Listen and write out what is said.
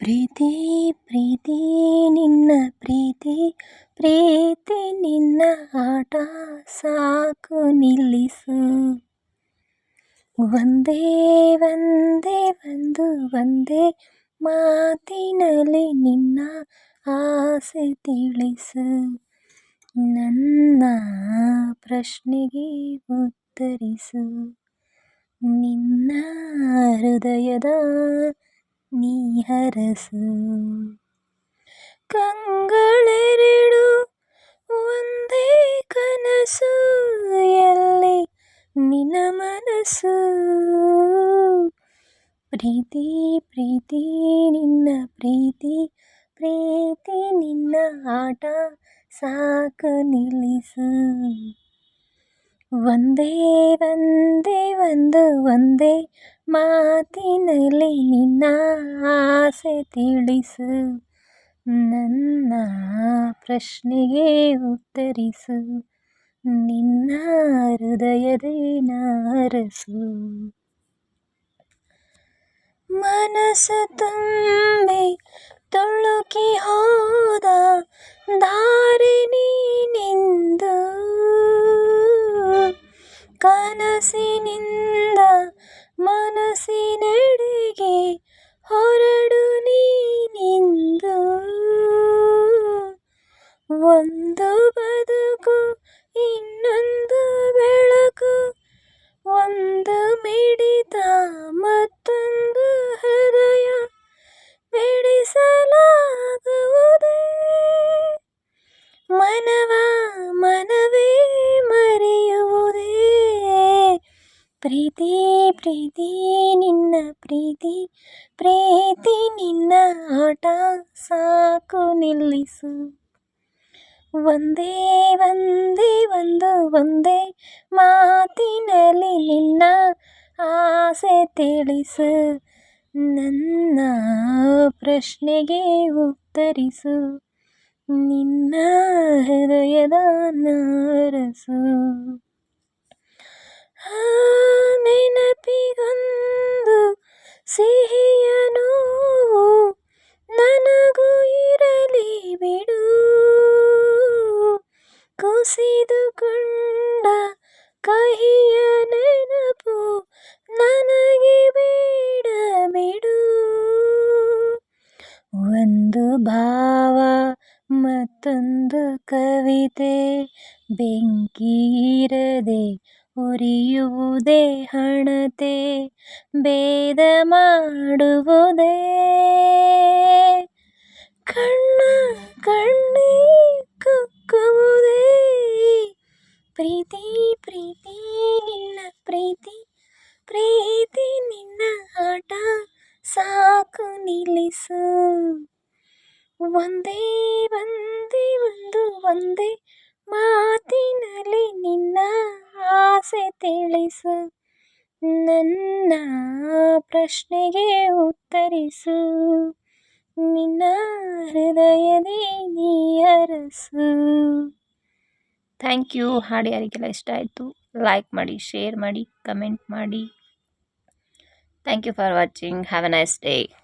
ಪ್ರೀತಿ ಪ್ರೀತಿ ನಿನ್ನ ಪ್ರೀತಿ ಪ್ರೀತಿ ನಿನ್ನ ಆಟ ಸಾಕು ನಿಲ್ಲಿಸು. ಒಂದೇ ಒಂದೇ, ಒಂದು, ಒಂದೇ ಮಾತಿನಲ್ಲಿ ನಿನ್ನ ಆಸೆ ತಿಳಿಸು. ನನ್ನ ಪ್ರಶ್ನೆಗೆ ಉತ್ತರಿಸು. ನಿನ್ನ ಹೃದಯದ ಹರಸು. ಕಂಗಳೆರಡು ಒಂದೇ ಕನಸು, ಎಲ್ಲಿ ನಿನ್ನ ಮನಸ್ಸು? ಪ್ರೀತಿ ಪ್ರೀತಿ, ನಿನ್ನ ಪ್ರೀತಿ ಪ್ರೀತಿ, ನಿನ್ನ ಆಟ ಸಾಕು ನಿಲ್ಲಿಸು. ಒಂದೇ ಒಂದೇ, ಒಂದು, ಒಂದೇ ಮಾತಿನಲ್ಲಿ ನಿನ್ನ ಆಸೆ ತಿಳಿಸು ನನ್ನ ಪ್ರಶ್ನೆಗೆ ಉತ್ತರಿಸು ನಿನ್ನ ಹೃದಯದೇ ನಾರಸು ಮನಸ್ಸು ತುಂಬಿ ತುಳುಕಿ ಹೋದ ದಾರಿ ನೀನೆಂದು ಕನಸಿನಿಂದ ಮನಸ್ಸಿನೆಡೆಗೆ ಒಂದು ಬದುಕು, ಇನ್ನೊಂದು ಬೆಳಕು. ಒಂದು ಮಿಡಿತ ಮತ್ತೊಂದು ಹೃದಯ ಬಿಡಿಸಲಾಗುವುದೇ ಮನವ ಮನವೇ ಮರೆಯುವುದೇ. ಪ್ರೀತಿ ಪ್ರೀತಿ, ನಿನ್ನ ಪ್ರೀತಿ. ಪ್ರೀತಿ, ನಿನ್ನ ಆಟ ಸಾಕು ನಿಲ್ಲಿಸು. ಒಂದೇ ಒಂದೇ ಒಂದು ಒಂದೇ ಮಾತಿನಲ್ಲಿ ನಿನ್ನ ಆಸೆ ತಿಳಿಸು. ನನ್ನ ಪ್ರಶ್ನೆಗೆ ಉತ್ತರಿಸು. ನಿನ್ನ ಹೃದಯದ ನಾರಸು. ಭಾವ ಮತ್ತೊಂದು ಕವಿತೆ ಬೆಂಕಿಯಿರದೆ ಉರಿಯುವುದೇ ಹಣತೆ, ಭೇದ ಮಾಡುವುದೇ. ಕಣ್ಣ ಕಣ್ಣೇ ಕಕ್ಕುವುದೇ. ಪ್ರೀತಿ ಪ್ರೀತಿ ನಿನ್ನ ಪ್ರೀತಿ ಪ್ರೀತಿ ನಿನ್ನ ಆಟ ಸಾಕು ನಿಲ್ಲಿಸು. ಒಂದೇ ಒಂದೇ, ಒಂದು, ಒಂದೇ ಮಾತಿನಲ್ಲಿ ನಿನ್ನ ಆಸೆ ತಿಳಿಸು. ನನ್ನ ಪ್ರಶ್ನೆಗೆ ಉತ್ತರಿಸು. ನಿನ್ನ ಹೃದಯದೇ ನೀ ಅರಸು. Thank you. ಹಾಡು ಯಾರಿಗೆಲ್ಲ ಇಷ್ಟ ಆಯಿತು? ಲೈಕ್ ಮಾಡಿ ಶೇರ್ ಮಾಡಿ ಕಮೆಂಟ್ ಮಾಡಿ. Thank you for watching have a nice day